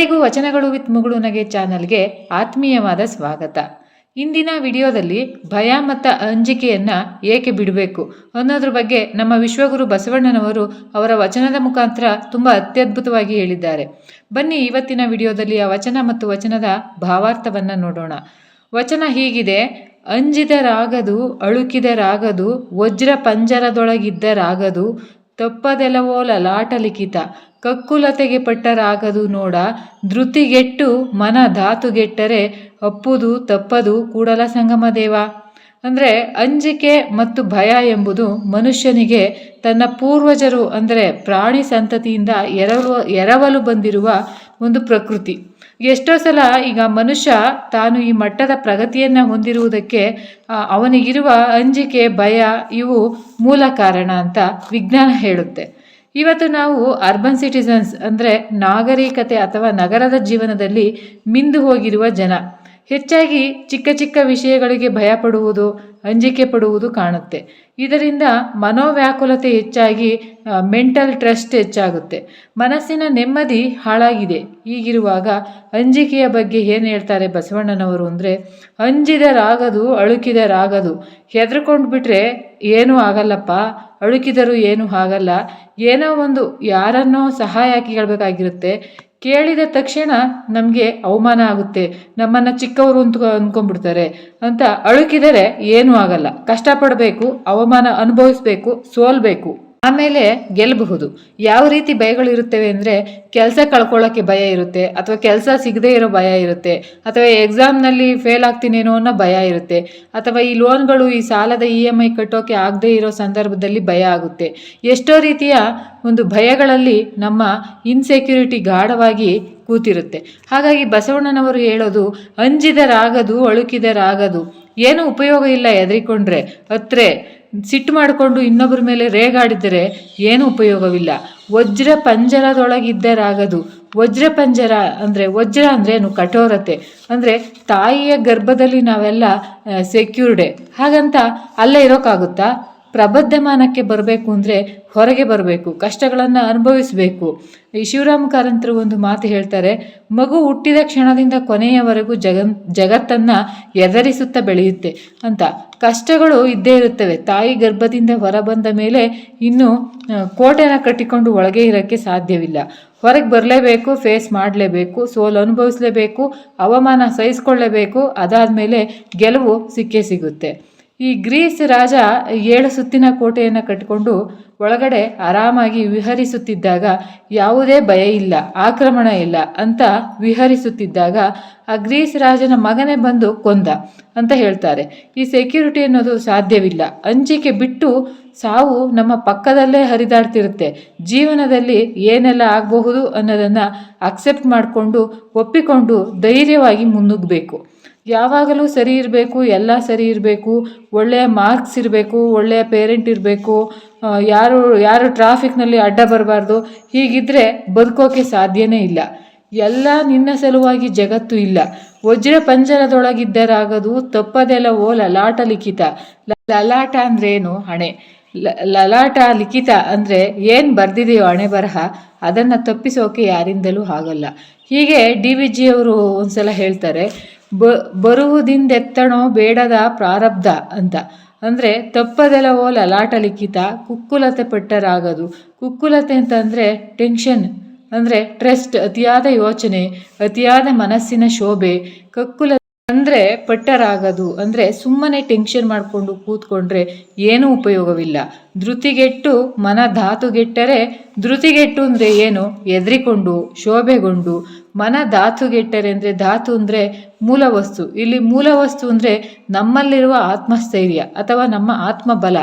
ಎಲ್ಲರಿಗೂ ವಚನಗಳು ವಿತ್ ಮುಗುಳು ನಗೆ ಚಾನಲ್ಗೆ ಆತ್ಮೀಯವಾದ ಸ್ವಾಗತ. ಇಂದಿನ ವಿಡಿಯೋದಲ್ಲಿ ಭಯ ಮತ್ತು ಅಂಜಿಕೆಯನ್ನು ಏಕೆ ಬಿಡಬೇಕು ಅನ್ನೋದ್ರ ಬಗ್ಗೆ ನಮ್ಮ ವಿಶ್ವಗುರು ಬಸವಣ್ಣನವರು ಅವರ ವಚನದ ಮುಖಾಂತರ ತುಂಬ ಅತ್ಯದ್ಭುತವಾಗಿ ಹೇಳಿದ್ದಾರೆ. ಬನ್ನಿ ಇವತ್ತಿನ ವಿಡಿಯೋದಲ್ಲಿ ಆ ವಚನ ಮತ್ತು ವಚನದ ಭಾವಾರ್ಥವನ್ನು ನೋಡೋಣ. ವಚನ ಹೀಗಿದೆ, ಅಂಜಿದರಾಗದು, ಅಳುಕಿದರಾಗದು ವಜ್ರ ಪಂಜರದೊಳಗಿದ್ದರಾಗದು ತಪ್ಪದೆಲವೋ ಲಲಾಟ ಲಿಖಿತ. ಕಕ್ಕುಲತೆಗೆ ಪಟ್ಟರಾಗದು ನೋಡ. ಧೃತಿಗೆಟ್ಟು ಮನ ಧಾತುಗೆಟ್ಟರೆ ಅಪ್ಪುದು ತಪ್ಪದು ಕೂಡಲ ಸಂಗಮ ದೇವ. ಅಂದರೆ ಅಂಜಿಕೆ ಮತ್ತು ಭಯ ಎಂಬುದು ಮನುಷ್ಯನಿಗೆ ತನ್ನ ಪೂರ್ವಜರು ಅಂದರೆ ಪ್ರಾಣಿ ಸಂತತಿಯಿಂದ ಎರವಲು ಎರವಲು ಬಂದಿರುವ ಒಂದು ಪ್ರಕೃತಿ. ಎಷ್ಟೋ ಸಲ ಈಗ ಮನುಷ್ಯ ತಾನು ಈ ಮಟ್ಟದ ಪ್ರಗತಿಯನ್ನು ಹೊಂದಿರುವುದಕ್ಕೆ ಅವನಿಗಿರುವ ಅಂಜಿಕೆ, ಭಯ ಇವು ಮೂಲ ಕಾರಣ ಅಂತ ವಿಜ್ಞಾನ ಹೇಳುತ್ತೆ. ಇವತ್ತು ನಾವು ಅರ್ಬನ್ ಸಿಟಿಸನ್ಸ್ ಅಂದರೆ ನಾಗರಿಕತೆ ಅಥವಾ ನಗರದ ಜೀವನದಲ್ಲಿ ಮಿಂದು ಹೋಗಿರುವ ಜನ. ಹೆಚ್ಚಾಗಿ ಚಿಕ್ಕ ಚಿಕ್ಕ ವಿಷಯಗಳಿಗೆ ಭಯ ಪಡುವುದು ಅಂಜಿಕೆ ಪಡುವುದು ಕಾಣುತ್ತೆ. ಇದರಿಂದ ಮನೋವ್ಯಾಕುಲತೆ ಹೆಚ್ಚಾಗಿ ಮೆಂಟಲ್ ಟ್ರಸ್ಟ್ ಹೆಚ್ಚಾಗುತ್ತೆ. ಮನಸ್ಸಿನ ನೆಮ್ಮದಿ ಹಾಳಾಗಿದೆ. ಹೀಗಿರುವಾಗ ಅಂಜಿಕೆಯ ಬಗ್ಗೆ ಏನು ಹೇಳ್ತಾರೆ ಬಸವಣ್ಣನವರು ಅಂದರೆ ಅಂಜಿದರಾಗದು ಅಳುಕಿದರಾಗದು ಹೆದರ್ಕೊಂಡು ಬಿಟ್ಟರೆ ಏನೂ ಆಗಲ್ಲಪ್ಪ, ಅಳುಕಿದರೂ ಏನೂ ಆಗಲ್ಲ. ಏನೋ ಒಂದು ಯಾರನ್ನೋ ಸಹಾಯ ಕೇಳಬೇಕಾಗಿರುತ್ತೆ ಕೇಳಿದ ತಕ್ಷಣ ನಮಗೆ ಅವಮಾನ ಆಗುತ್ತೆ. ನಮ್ಮನ್ನು ಚಿಕ್ಕವರು ಅಂತ ಅಂದ್ಕೊಂಡ್ಬಿಡ್ತಾರೆ ಅಂತ ಅಳುಕಿದರೆ ಏನೂ ಆಗಲ್ಲ. ಕಷ್ಟಪಡಬೇಕು, ಅವಮಾನ ಅನುಭವಿಸಬೇಕು, ಸೋಲ್ಬೇಕು. ಆಮೇಲೆ ಗೆಲ್ಲಬಹುದು. ಯಾವ ರೀತಿ ಭಯಗಳು ಇರುತ್ತವೆ ಅಂದರೆ ಕೆಲಸ ಕಳ್ಕೊಳ್ಳೋಕ್ಕೆ ಭಯ ಇರುತ್ತೆ, ಅಥವಾ ಕೆಲಸ ಸಿಗದೇ ಇರೋ ಭಯ ಇರುತ್ತೆ, ಅಥವಾ ಎಕ್ಸಾಮ್ನಲ್ಲಿ ಫೇಲ್ ಆಗ್ತೀನೇನೋ ಅನ್ನೋ ಭಯ ಇರುತ್ತೆ, ಅಥವಾ ಈ ಲೋನ್ಗಳು ಈ ಸಾಲದ ಇ ಎಂ ಐ ಕಟ್ಟೋಕೆ ಆಗದೇ ಇರೋ ಸಂದರ್ಭದಲ್ಲಿ ಭಯ ಆಗುತ್ತೆ. ಎಷ್ಟೋ ರೀತಿಯ ಒಂದು ಭಯಗಳಲ್ಲಿ ನಮ್ಮ ಇನ್ಸೆಕ್ಯೂರಿಟಿ ಗಾಢವಾಗಿ ಕೂತಿರುತ್ತೆ. ಹಾಗಾಗಿ ಬಸವಣ್ಣನವರು ಹೇಳೋದು, ಅಂಜಿದರಾಗದು, ಅಳುಕಿದರಾಗದು. ಏನು ಉಪಯೋಗ ಇಲ್ಲ ಎದರಿಕೊಂಡ್ರೆ, ಹತ್ರೆ. ಸಿಟ್ಟು ಮಾಡಿಕೊಂಡು ಇನ್ನೊಬ್ಬರ ಮೇಲೆ ರೇಗಾಡಿದರೆ ಏನೂ ಉಪಯೋಗವಿಲ್ಲ. ವಜ್ರ ಪಂಜರದೊಳಗಿದ್ದರಾಗದು. ವಜ್ರ ಪಂಜರ ಅಂದರೆ ವಜ್ರ ಅಂದ್ರೆ ಕಠೋರತೆ. ಅಂದರೆ ತಾಯಿಯ ಗರ್ಭದಲ್ಲಿ ನಾವೆಲ್ಲ ಸೆಕ್ಯೂರ್ಡೆ ಹಾಗಂತ ಅಲ್ಲೇ ಇರೋಕ್ಕಾಗುತ್ತಾ ಪ್ರಬುದ್ಧಮಾನಕ್ಕೆ ಬರಬೇಕು ಅಂದರೆ ಹೊರಗೆ ಬರಬೇಕು, ಕಷ್ಟಗಳನ್ನು ಅನುಭವಿಸಬೇಕು. ಈ ಶಿವರಾಮ ಕಾರಂತರು ಒಂದು ಮಾತು ಹೇಳ್ತಾರೆ, ಮಗು ಹುಟ್ಟಿದ ಕ್ಷಣದಿಂದ ಕೊನೆಯವರೆಗೂ ಜಗನ್, ಜಗತ್ತನ್ನು ಎದರಿಸುತ್ತಾ ಬೆಳೆಯುತ್ತೆ ಅಂತ. ಕಷ್ಟಗಳು ಇದ್ದೇ ಇರುತ್ತವೆ. ತಾಯಿ ಗರ್ಭದಿಂದ ಹೊರಬಂದ ಮೇಲೆ ಇನ್ನೂ ಕೋಟೆನ ಕಟ್ಟಿಕೊಂಡು ಒಳಗೆ ಇರೋಕ್ಕೆ ಸಾಧ್ಯವಿಲ್ಲ. ಹೊರಗೆ ಬರಲೇಬೇಕು, ಫೇಸ್ ಮಾಡಲೇಬೇಕು, ಸೋಲು ಅನುಭವಿಸಲೇಬೇಕು, ಅವಮಾನ ಸಹಿಸ್ಕೊಳ್ಳೇಬೇಕು, ಅದಾದಮೇಲೆ ಗೆಲುವು ಸಿಕ್ಕೇ ಸಿಗುತ್ತೆ. ಈ ಗ್ರೀಸ್ ರಾಜ ಏಳು ಸುತ್ತಿನ ಕೋಟೆಯನ್ನು ಕಟ್ಟಿಕೊಂಡು ಒಳಗಡೆ ಆರಾಮಾಗಿ ವಿಹರಿಸುತ್ತಿದ್ದಾಗ ಯಾವುದೇ ಭಯ ಇಲ್ಲ, ಆಕ್ರಮಣ ಇಲ್ಲ ಅಂತ ವಿಹರಿಸುತ್ತಿದ್ದಾಗ ಆ ಗ್ರೀಸ್ ರಾಜನ ಮಗನೇ ಬಂದು ಕೊಂದ ಅಂತ ಹೇಳ್ತಾರೆ. ಈ ಸೆಕ್ಯೂರಿಟಿ ಅನ್ನೋದು ಸಾಧ್ಯವಿಲ್ಲ. ಅಂಜಿಕೆ ಬಿಟ್ಟು ಸಾವು ನಮ್ಮ ಪಕ್ಕದಲ್ಲೇ ಹರಿದಾಡ್ತಿರುತ್ತೆ. ಜೀವನದಲ್ಲಿ ಏನೆಲ್ಲ ಆಗಬಹುದು ಅನ್ನೋದನ್ನು ಅಕ್ಸೆಪ್ಟ್ ಮಾಡಿಕೊಂಡು ಒಪ್ಪಿಕೊಂಡು ಧೈರ್ಯವಾಗಿ ಮುನ್ನುಗ್ಗಬೇಕು. ಯಾವಾಗಲೂ ಸರಿ ಇರಬೇಕು, ಎಲ್ಲ ಸರಿ ಇರಬೇಕು ಒಳ್ಳೆಯ ಮಾರ್ಕ್ಸ್ ಇರಬೇಕು ಒಳ್ಳೆಯ ಪೇರೆಂಟ್ ಇರಬೇಕು ಯಾರು ಯಾರು ಟ್ರಾಫಿಕ್ನಲ್ಲಿ ಅಡ್ಡ ಬರಬಾರ್ದು ಹೀಗಿದ್ದರೆ ಬದುಕೋಕೆ ಸಾಧ್ಯನೇ ಇಲ್ಲ. ಎಲ್ಲ ನಿನ್ನ ಸಲುವಾಗಿ ಜಗತ್ತು ಇಲ್ಲ. ವಜ್ರ ಪಂಜರದೊಳಗಿದ್ದರಾಗದು ಓ ಲಲಾಟ ಲಿಖಿತ. ಲಲಾಟ ಅಂದ್ರೇನು ಹಣೆ? ಲ- ಲಲಾಟ ಲಿಖಿತ ಅಂದರೆ ಏನು ಬರೆದಿದೆಯೋ ಹಣೆ ಬರಹ, ಅದನ್ನು ತಪ್ಪಿಸೋಕೆ ಯಾರಿಂದಲೂ ಆಗಲ್ಲ. ಹೀಗೆ ಡಿ ವಿ ಜಿ ಅವರು ಒಂದ್ಸಲ ಹೇಳ್ತಾರೆ ಬರುವುದಿಂದೆತ್ತಣೋ ಬೇಡದ ಪ್ರಾರಬ್ಧ ಅಂತ. ಅಂದರೆ ತಪ್ಪದೆಲವೋ ಲಲಾಟ ಲಿಖಿತ, ಕುಕ್ಕುಲತೆ ಪಟ್ಟರಾಗದು. ಕುಕ್ಕುಲತೆ ಅಂತಂದರೆ ಟೆನ್ಷನ್, ಅಂದರೆ ಟ್ರೆಸ್ಟ್, ಅತಿಯಾದ ಯೋಚನೆ, ಅತಿಯಾದ ಮನಸ್ಸಿನ ಶೋಭೆ ಕಕ್ಕುಲ ಅಂದರೆ ಪಟ್ಟರಾಗದು, ಅಂದರೆ ಸುಮ್ಮನೆ ಟೆನ್ಷನ್ ಮಾಡಿಕೊಂಡು ಕೂತ್ಕೊಂಡ್ರೆ ಏನೂ ಉಪಯೋಗವಿಲ್ಲ. ಧೃತಿಗೆಟ್ಟು, ಮನ ಧಾತುಗೆಟ್ಟರೆ, ಧೃತಿಗೆಟ್ಟು ಅಂದರೆ ಏನು? ಎದ್ರಿಕೊಂಡು, ಶೋಭೆಗೊಂಡು. ಮನ ಧಾತುಗೆಟ್ಟರೆ ಅಂದರೆ ಧಾತು ಅಂದರೆ ಮೂಲ ವಸ್ತು ಇಲ್ಲಿ ಮೂಲ ವಸ್ತು ಅಂದರೆ ನಮ್ಮಲ್ಲಿರುವ ಆತ್ಮಸ್ಥೈರ್ಯ ಅಥವಾ ನಮ್ಮ ಆತ್ಮಬಲ.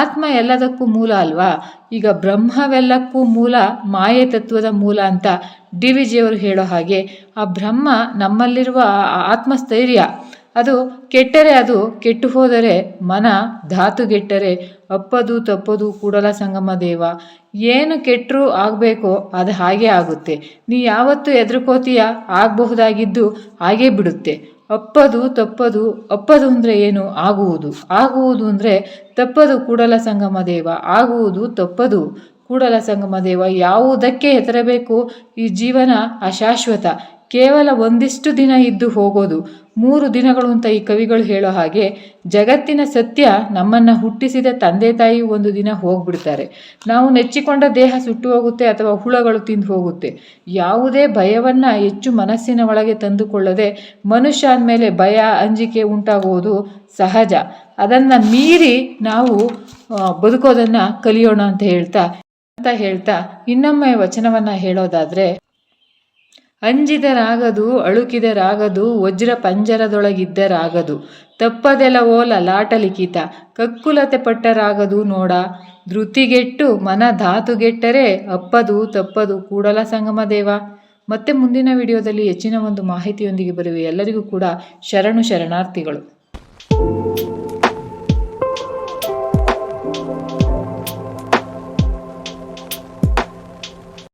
ಆತ್ಮ ಎಲ್ಲದಕ್ಕೂ ಮೂಲ ಅಲ್ವಾ? ಈಗ ಬ್ರಹ್ಮವೆಲ್ಲಕ್ಕೂ ಮೂಲ, ಮಾಯೆ ತತ್ವದ ಮೂಲ ಅಂತ ಡಿ ವಿ ಜಿಯವರು ಹೇಳೋ ಹಾಗೆ ಆ ಬ್ರಹ್ಮ ನಮ್ಮಲ್ಲಿರುವ ಆತ್ಮಸ್ಥೈರ್ಯ. ಅದು ಕೆಟ್ಟರೆ ಅದು, ಕೆಟ್ಟು ಹೋದರೆ ಮನ ಧಾತುಗೆಟ್ಟರೆ ಅಪ್ಪದು ತಪ್ಪದು ಕೂಡಲ ಸಂಗಮ ದೇವ. ಏನು ಕೆಟ್ಟರೂ ಆಗಬೇಕೋ ಅದು ಹಾಗೆ ಆಗುತ್ತೆ. ನೀ ಯಾವತ್ತು ಎದುರುಕೋತೀಯ ಆಗಬಹುದಾಗಿದ್ದು ಹಾಗೇ ಬಿಡುತ್ತೆ. ಅಪ್ಪದು ತಪ್ಪದು, ಅಪ್ಪದು ಅಂದರೆ ಏನು? ಆಗುವುದು. ಆಗುವುದು ಅಂದರೆ ತಪ್ಪದು ಕೂಡಲ ಸಂಗಮ ದೇವ. ಆಗುವುದು ತಪ್ಪದು ಕೂಡಲ ಸಂಗಮ ದೇವ. ಯಾವುದಕ್ಕೆ ಹೆದರಬೇಕು? ಈ ಜೀವನ ಅಶಾಶ್ವತ. ಕೇವಲ ಒಂದಿಷ್ಟು ದಿನ ಇದ್ದು ಹೋಗೋದು, ಮೂರು ದಿನಗಳು ಅಂತ ಈ ಕವಿಗಳು ಹೇಳೋ ಹಾಗೆ ಜಗತ್ತಿನ ಸತ್ಯ ನಮ್ಮನ್ನ ಹುಟ್ಟಿಸಿದ ತಂದೆ ತಾಯಿ ಒಂದು ದಿನ ಹೋಗ್ಬಿಡ್ತಾರೆ. ನಾವು ನೆಚ್ಚಿಕೊಂಡ ದೇಹ ಸುಟ್ಟು ಹೋಗುತ್ತೆ ಅಥವಾ ಹುಳಗಳು ತಿಂದು ಹೋಗುತ್ತೆ. ಯಾವುದೇ ಭಯವನ್ನ ಹೆಚ್ಚು ಮನಸ್ಸಿನ ಒಳಗೆ ತಂದುಕೊಳ್ಳದೆ ಮನುಷ್ಯ ಅಂದಮೇಲೆ ಭಯ, ಅಂಜಿಕೆ ಉಂಟಾಗುವುದು ಸಹಜ. ಅದನ್ನ ಮೀರಿ ನಾವು ಬದುಕೋದನ್ನು ಕಲಿಯೋಣ ಅಂತ ಹೇಳ್ತಾ ಅಂತ ಹೇಳ್ತಾ ಇನ್ನೊಮ್ಮೆ ವಚನವನ್ನ ಹೇಳೋದಾದ್ರೆ ಅಂಜಿದರಾಗದು, ಅಳುಕಿದರಾಗದು ವಜ್ರ ಪಂಜರದೊಳಗಿದ್ದರಾಗದು ತಪ್ಪದೆಲವೋ ಲಲಾಟ ಲಿಖಿತ. ಕಕ್ಕುಲತೆ ಪಟ್ಟರಾಗದು ನೋಡ. ಧೃತಿಗೆಟ್ಟು ಮನ ಧಾತುಗೆಟ್ಟರೆ ಅಪ್ಪದು ತಪ್ಪದು ಕೂಡಲ ಸಂಗಮ ದೇವ. ಮತ್ತೆ ಮುಂದಿನ ವಿಡಿಯೋದಲ್ಲಿ ಹೆಚ್ಚಿನ ಒಂದು ಮಾಹಿತಿಯೊಂದಿಗೆ ಬರುವೆ. ಎಲ್ಲರಿಗೂ ಕೂಡ ಶರಣು ಶರಣಾರ್ಥಿಗಳು.